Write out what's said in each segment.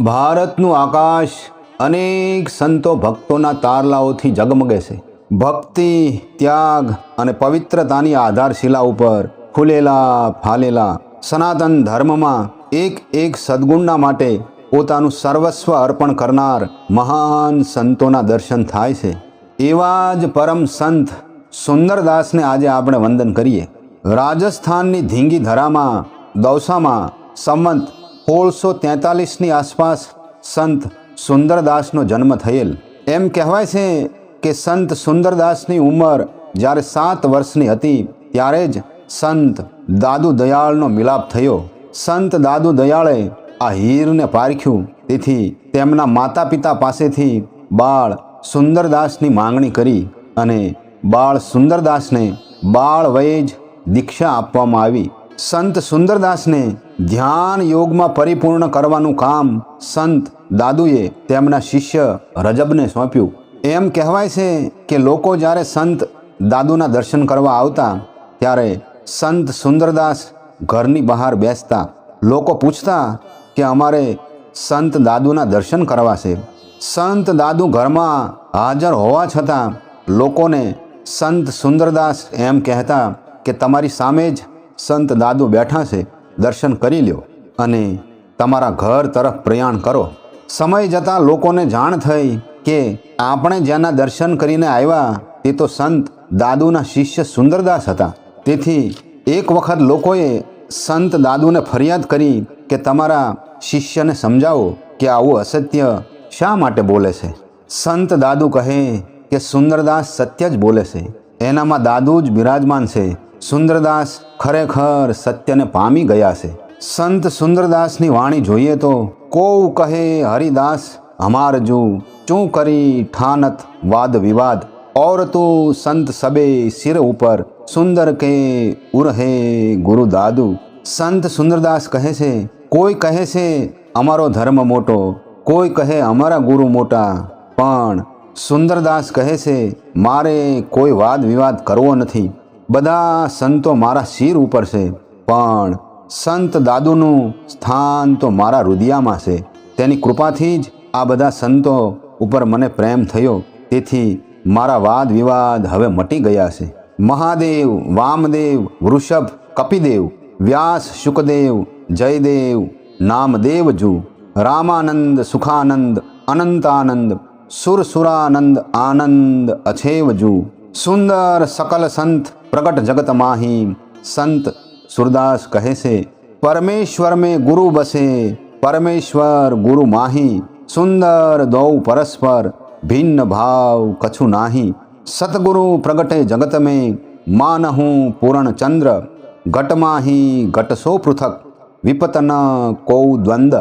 ભારતનું આકાશ અનેક સંતો ભક્તોના તારલાઓથી ઝગમગે છે. ભક્તિ, ત્યાગ અને પવિત્રતાની આધારશિલા ઉપર ફૂલેલા ફાલેલા સનાતન ધર્મમાં એક એક સદગુણના માટે પોતાનું સર્વસ્વ અર્પણ કરનાર મહાન સંતોના દર્શન થાય છે. એવા જ પરમ સંત સુંદરદાસને આજે આપણે વંદન કરીએ. રાજસ્થાનની ધીંગી ધરામાં દૌસામાં સંમત સોળસો તેતાલીસની આસપાસ સંત સુંદરદાસનો જન્મ થયેલ. એમ કહેવાય છે કે સંત સુંદરદાસની ઉંમર જ્યારે સાત વર્ષની હતી, ત્યારે જ સંત દાદુ દયાળનો મિલાપ થયો. સંત દાદુ દયાળે આ હીરને પારખ્યું. તેથી તેમના માતા પિતા પાસેથી બાળ સુંદરદાસની માંગણી કરી અને બાળ સુંદરદાસને બાળ વયે જ દીક્ષા આપવામાં આવી. સંત સુંદરદાસને ધ્યાન યોગમાં પરિપૂર્ણ કરવાનું કામ સંત દાદુએ તેમના શિષ્ય રજબને સોંપ્યું. એમ કહેવાય છે કે લોકો જ્યારે સંત દાદુના દર્શન કરવા આવતા, ત્યારે સંત સુંદરદાસ ઘરની બહાર બેસતા. લોકો પૂછતા કે અમારે સંત દાદુના દર્શન કરવા છે સંત દાદુ ઘરમાં હાજર હોવા છતાં, લોકોને સંત સુંદરદાસ એમ કહેતા કે તમારી સામે જ સંત દાદુ બેઠા છે, દર્શન કરી લ્યો અને તમારા ઘર તરફ પ્રયાણ કરો. સમય જતાં લોકોને જાણ થઈ કે આપણે જેના દર્શન કરીને આવ્યા તે તો સંત દાદુના શિષ્ય સુંદરદાસ હતા. તેથી એક વખત લોકોએ સંત દાદુને ફરિયાદ કરી કે તમારા શિષ્યને સમજાવો કે આવું અસત્ય શા માટે બોલે છે. સંત દાદુ કહે કે સુંદરદાસ સત્ય જ બોલે છે. એનામાં દાદુ જ બિરાજમાન છે. સુંદરદાસ ખરેખર સત્યને પામી ગયા છે. સંત સુંદરદાસની વાણી જોઈએ તો કોવ કહે હરિદાસ હમારજુ ચું કરી ઠાનત વાદ વિવાદ? ઓર તું સંત સબે સિર ઉપર, સુંદર કે ઉરહે ગુરુ દાદુ સંત સુંદરદાસ કહે છે, કોઈ કહે છે, અમારો ધર્મ મોટો, કોઈ કહે અમારા ગુરુ મોટા, પણ સુંદરદાસ કહે છે, મારે કોઈ વાદ વિવાદ કરવો નથી. બધા સંતો મારા શિર ઉપર છે, પણ સંત દાદુનું સ્થાન તો મારા રુદિયામાં છે. તેની કૃપાથી જ આ બધા સંતો ઉપર મને પ્રેમ થયો. તેથી મારા વાદ વિવાદ હવે મટી ગયા છે. મહાદેવ, વામદેવ, વૃષભ, કપિદેવ, વ્યાસ, શુકદેવ, જયદેવ, નામદેવજુ, રામાનંદ, સુખાનંદ, અનંતાનંદ, સુરસુરાનંદ, આનંદ અછેવજુ, સુંદર સકલ સંત પ્રગટ જગત માહી સંત સુરદાસ કહે છે પરમેશ્વર મેં ગુરુ બસે પરમેશ્વર ગુરુ માહી સુંદર દૌ પરસ્પર ભિન્ન ભાવ કછુ નાહી સતગુરુ પ્રગટે જગત મેં માનહું પૂરણ ચંદ્ર ઘટમાહી ઘટસો પૃથક વિપતન કૌ દ્વંદ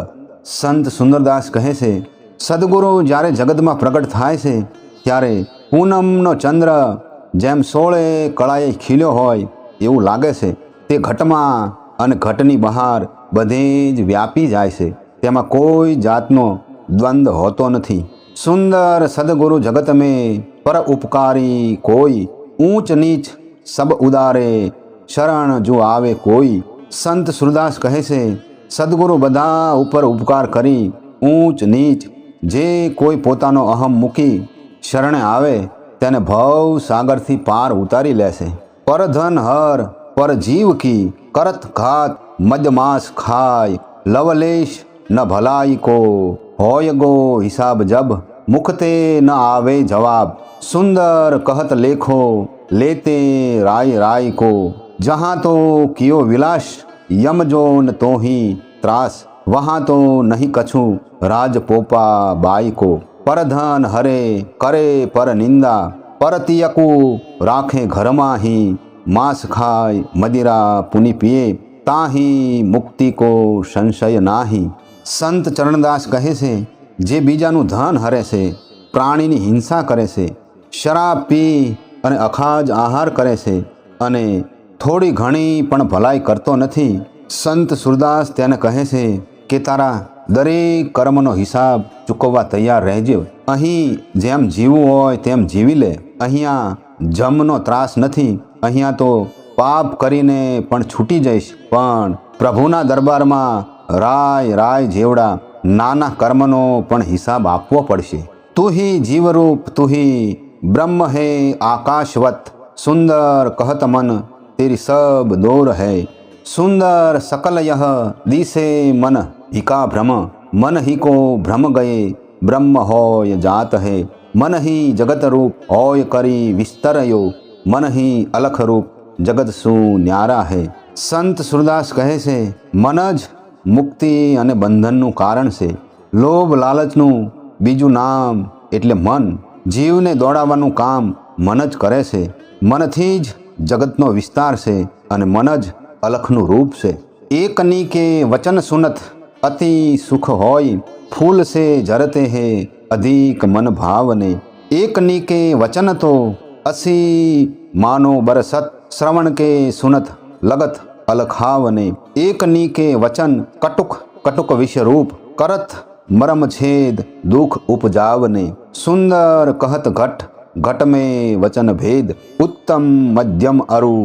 સંત સુંદરદાસ કહે છે સદગુરુ જ્યારે જગતમાં પ્રગટ થાય છે ત્યારે પૂનમનો ચંદ્ર જેમ સોળે કળાએ ખીલ્યો હોય એવું લાગે છે, તે ઘટમાં અને ઘટની બહાર બધે જ વ્યાપી જાય છે. તેમાં કોઈ જાતનો દ્વંદ હોતો નથી. સુંદર સદગુરુ જગત મેં પર ઉપકારી કોઈ ઊંચ નીચ સબ ઉદારે શરણ જો આવે કોઈ. સંત સુરદાસ કહે છે, સદગુરુ બધા ઉપર ઉપકાર કરી ઊંચ નીચ જે કોઈ પોતાનો અહમ મૂકી શરણે આવે તેને ભવ સાગરથી પાર ઉતારી લેશે. પરધન હર પર જીવ કી, કરત ઘાત, મદમાસ ખાય, લવલેશ ન ભલાઈ કો. હોય ગો હિસાબ જબ, મુખતે ન આવે જવાબ. સુંદર કહત લેખો, લેતે રાય રાય કો. જहाँ તો કિયો વિલાસ યમજો ન તોહી ત્રાસ. વहाँ તો નહીં કછું, રાજ પોપા બાઈ કો. પરધન હરે કરે પર નિંદા, પરતિયકુ રાખે ઘરમાં હી માંસ ખાય, મદિરા પુનિ પીએ તાહી મુક્તિ કો સંશય નાહી. સંત ચરણદાસ કહે છે, જે બીજાનું ધન હરે છે, પ્રાણીની હિંસા કરે છે, શરાબ પી અને અખાજ આહાર કરે છે અને થોડી ઘણી પણ ભલાઈ કરતો નથી. સંત સુરદાસ તેને કહે છે કે, તારા દરેક કર્મનો હિસાબ ચૂકવવા તૈયાર રહેજો. અહીં જેમ જીવવું હોય તેમ જીવી લે. અહીંયા જમનો ત્રાસ નથી. અહીંયા તો પાપ કરીને પણ છૂટી જઈશ. પણ પ્રભુના દરબારમાં રાય રાય જેવડા નાના કર્મનો પણ હિસાબ આપવો પડશે. તું હિ જીવરૂપ તુંહી બ્રહ્મ હે આકાશવત. સુંદર કહત મન તેરી સબ દોર હૈ. સુંદર સકલ યહ દિશે મન. હિકા ભ્રમ મન હિકો ભ્રમ ગયે બ્રહ્મ હોય જાત હે મન હિ જગત રૂપ હોય કરી વિસ્તરયો મન હિ અલખ રૂપ જગત શું ન્યારા હે સંત સુરદાસ કહે છે મન જ મુક્તિ અને બંધનનું કારણ છે લોભ લાલચનું બીજું નામ એટલે મન જીવને દોડાવવાનું કામ મન જ કરે છે મનથી જ જગતનો વિસ્તાર છે અને મન જ અલખનું રૂપ છે એકની કે વચન સુનત અતિ સુખ હોય ફૂલ સે જરતે હે અધિક મન ભાવને એકની કે વચન તો અસી માનો બરસત શ્રવણ કે સુનત લગત અલખાવને એકની કે વચન કટુક કટુક વિષરૂપ કરત મરમ છેદ દુઃખ ઉપજાવને સુંદર કહત ઘટ ઘટ મેં વચન ભેદ ઉત્તમ મધ્યમ અરુ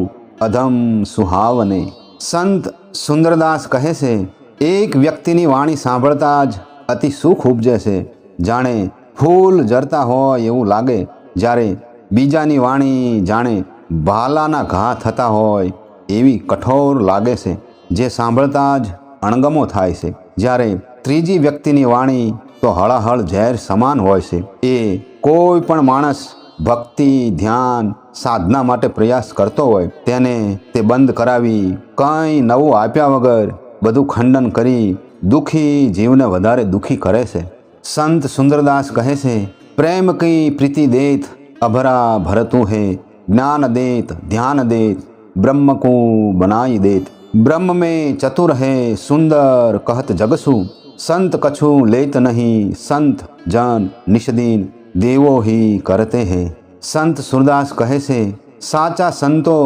અધમ સુહાવને સંત સુંદરદાસ કહે છે એક વ્યક્તિની વાણી સાંભળતા જ અતિ સુખ ઉપજે છે જાણે ફૂલ જરતા હોય એવું લાગે, જ્યારે બીજાની વાણી જાણે ભાલાના ઘા થતા હોય એવી કઠોર લાગે છે જે સાંભળતા જ અણગમો થાય છે. જ્યારે ત્રીજી વ્યક્તિની વાણી તો હળાહળ ઝેર સમાન હોય છે. એ કોઈ પણ માણસ ભક્તિ, ધ્યાન, સાધના માટે પ્રયાસ કરતો હોય, તેને તે બંધ કરાવી કંઈ નવું આપ્યા વગર બધું ખંડન કરી દુઃખી જીવને વધારે દુઃખી કરે છે સંત સુંદરદાસ કહે છે પ્રેમ કી પ્રીતિ દેત અભરા ભરતું હે જ્ઞાન દેત ધ્યાન દેત બ્રહ્મ કો બનાઈ દેત બ્રહ્મ में चतुर है सुंदर कहत जगसु संत कछु लेत नहीं संत जन निषदीन દેવો હિ કરતે હે સંત સુરદાસ કહે છે સાચા સંતો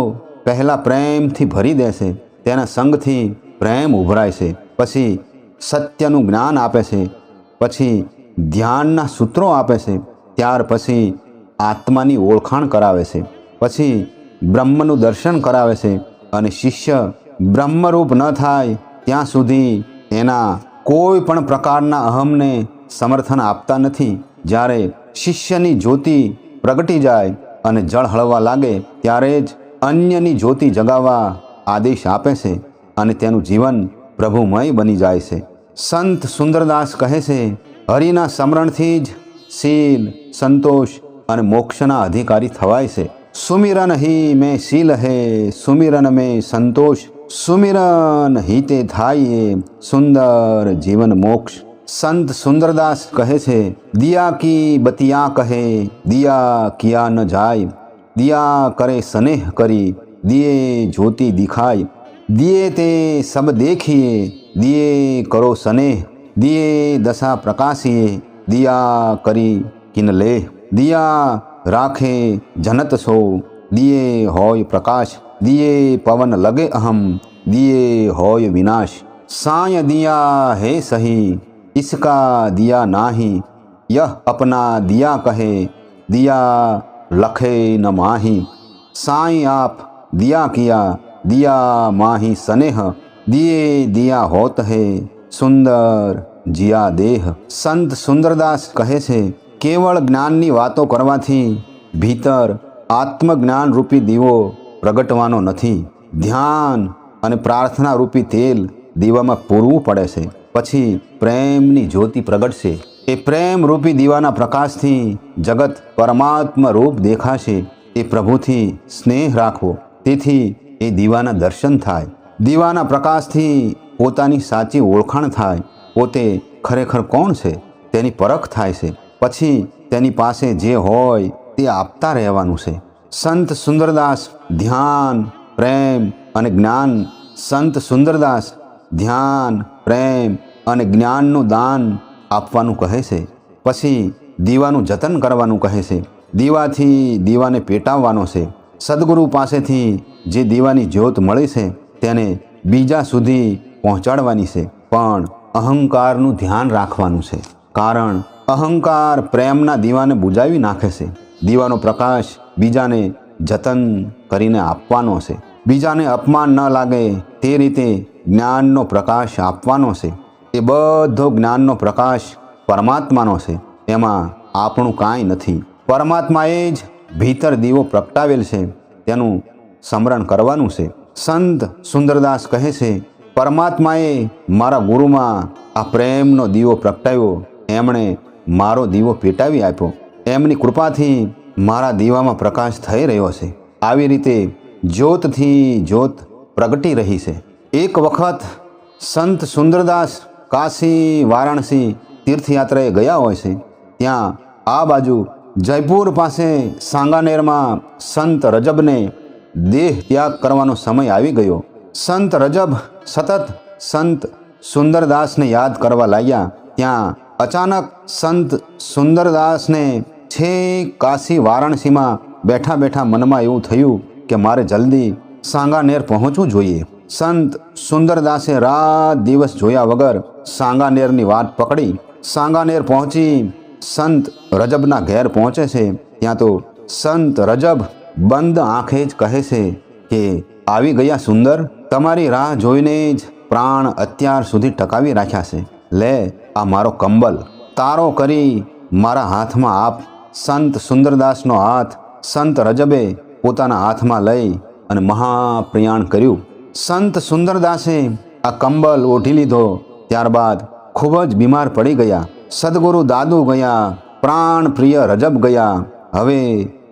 પહેલાં પ્રેમથી ભરી દેશે તેના સંગથી પ્રેમ ઉભરાય છે. પછી સત્યનું જ્ઞાન આપે છે. પછી ધ્યાનના સૂત્રો આપે છે. ત્યાર પછી આત્માની ઓળખાણ કરાવે છે. પછી બ્રહ્મનું દર્શન કરાવે છે અને શિષ્ય બ્રહ્મરૂપ ન થાય ત્યાં સુધી એના કોઈ પણ પ્રકારના અહમને સમર્થન આપતા નથી. જ્યારે શિષ્યની જ્યોતિ પ્રગટી જાય અને જળ હળવા લાગે, ત્યારે જ અન્યની જ્યોતિ જગાવવા આદેશ આપે છે. અને તેનું જીવન પ્રભુમય બની જાય છે. સંત સુંદરદાસ કહે છે, હરિના સ્મરણથી જ શીલ, સંતોષ અને મોક્ષના અધિકારી થવાય છે. સુમિરન હિ મેં શીલ હે, સુમિરન મેં સંતોષ. સુમિરન હિતે થાય સુંદર જીવન મોક્ષ. સંત સુંદરદાસ કહે છે, દિયા કી બતિયા કહે, દિયા કિયા ન જાય. દિયા કરે સ્નેહ કરી, દિયે જ્યોતિ દિખાય. दिए ते सब देखिए, दिए करो सने दिए दशा प्रकाशिए, दिया करी किन ले, दिया राखे जनत सो, दिए होय प्रकाश, दिए पवन लगे अहम, दिए होय विनाश। साय दिया है सही, इसका दिया नाही, यह अपना दिया कहे, दिया लखे न माही। साई आप दिया किया દિયા માહી સનેહ, દિયે દિયા હોત હે, સુંદર જીયા દેહ. સંત સુંદરદાસ કહે છે, કેવળ જ્ઞાનની વાતો કરવાથી ભીતર આત્મજ્ઞાન રૂપી દીવો પ્રગટવાનો નથી. ધ્યાન અને પ્રાર્થના રૂપી તેલ દીવામાં પૂરવું પડે છે. પછી પ્રેમની જ્યોતિ પ્રગટશે. એ પ્રેમ રૂપી દીવાના પ્રકાશથી જગત પરમાત્મા રૂપ દેખાશે. એ પ્રભુથી સ્નેહ રાખવો. તેથી એ દીવાના દર્શન થાય. દીવાના પ્રકાશથી પોતાની સાચી ઓળખાણ થાય. પોતે ખરેખર કોણ છે? તેની પરખ થાય છે. પછી તેની પાસે જે હોય તે આપતા રહેવાનું છે. સંત સુંદરદાસ ધ્યાન, પ્રેમ અને જ્ઞાન. સંત સુંદરદાસ ધ્યાન, પ્રેમ અને જ્ઞાનનું દાન આપવાનું કહે છે. પછી દીવાનું જતન કરવાનું કહે છે. દીવાથી દીવાને પેટાવવાનો છે. સદગુરુ પાસેથી જે દીવાની જ્યોત મળે છે, તેને બીજા સુધી પહોંચાડવાની છે. પણ અહંકારનું ધ્યાન રાખવાનું છે. કારણ અહંકાર પ્રેમના દીવાને બુજાવી નાખે છે. દીવાનો પ્રકાશ બીજાને જતન કરીને આપવાનો છે. બીજાને અપમાન ન લાગે તે રીતે જ્ઞાનનો પ્રકાશ આપવાનો છે. એ બધો જ્ઞાનનો પ્રકાશ પરમાત્માનો છે. એમાં આપણું કાંઈ નથી. પરમાત્માએ જ ભીતર દીવો પ્રગટાવેલ છે, તેનું સ્મરણ કરવાનું છે. સંત સુંદરદાસ કહે છે, પરમાત્માએ મારા ગુરુમાં આ પ્રેમનો દીવો પ્રગટાવ્યો. એમણે મારો દીવો પેટાવી આપ્યો. એમની કૃપાથી મારા દીવામાં પ્રકાશ થઈ રહ્યો છે. આવી રીતે જ્યોતથી જ્યોત પ્રગટી રહી છે. એક વખત સંત સુંદરદાસ કાશી, વારાણસી તીર્થયાત્રાએ ગયા હોય છે. ત્યાં આ બાજુ જયપુર પાસે સાંગાનેરમાં સંત રજબને દેહ ત્યાગ કરવાનો સમય આવી ગયો. સંત રજબ સતત સંત સુંદરદાસને યાદ કરવા લાગ્યા. ત્યાં અચાનક સંત સુંદરદાસને છે કાશી વારાણસીમાં બેઠા બેઠા મનમાં એવું થયું કે મારે જલ્દી સાંગાનેર પહોંચવું જોઈએ. સંત સુંદરદાસે રાત દિવસ જોયા વગર સાંગાનેરની વાત પકડી. સાંગાનેર પહોંચી સંત રજબના ઘેર પહોંચે છે, ત્યાં તો સંત રજબ બંધ આંખે જ કહે છે કે, આવી ગયા સુંદર, તમારી રાહ જોઈને જ પ્રાણ અત્યાર સુધી ટકાવી રાખ્યા છે. લે, આ મારો કંબલ. તારો કરી મારા હાથમાં આપ. સંત સુંદરદાસનો હાથ સંત રજબે પોતાના હાથમાં લઈ અને મહાપ્રયાણ કર્યું. સંત સુંદરદાસે આ કંબલ ઓઢી લીધો. ત્યારબાદ ખૂબ જ બીમાર પડી ગયા. સદગુરુ દાદુ ગયા, પ્રાણ પ્રિય રજબ ગયા. હવે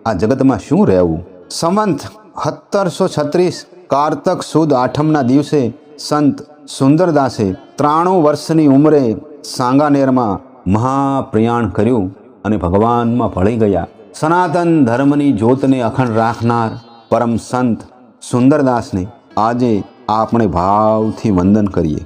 આ જગતમાં શું રહેવું? સંવંત સત્તરસો છત્રીસ કારતક સુદ આઠમના દિવસે સંત સુંદરદાસે ત્રાણું વર્ષની ઉંમરે સાંગાનેરમાં મહાપ્રયાણ કર્યું અને ભગવાનમાં ભળી ગયા. સનાતન ધર્મની જ્યોતને અખંડ રાખનાર પરમ સંત સુંદરદાસને આજે આપણે ભાવથી વંદન કરીએ.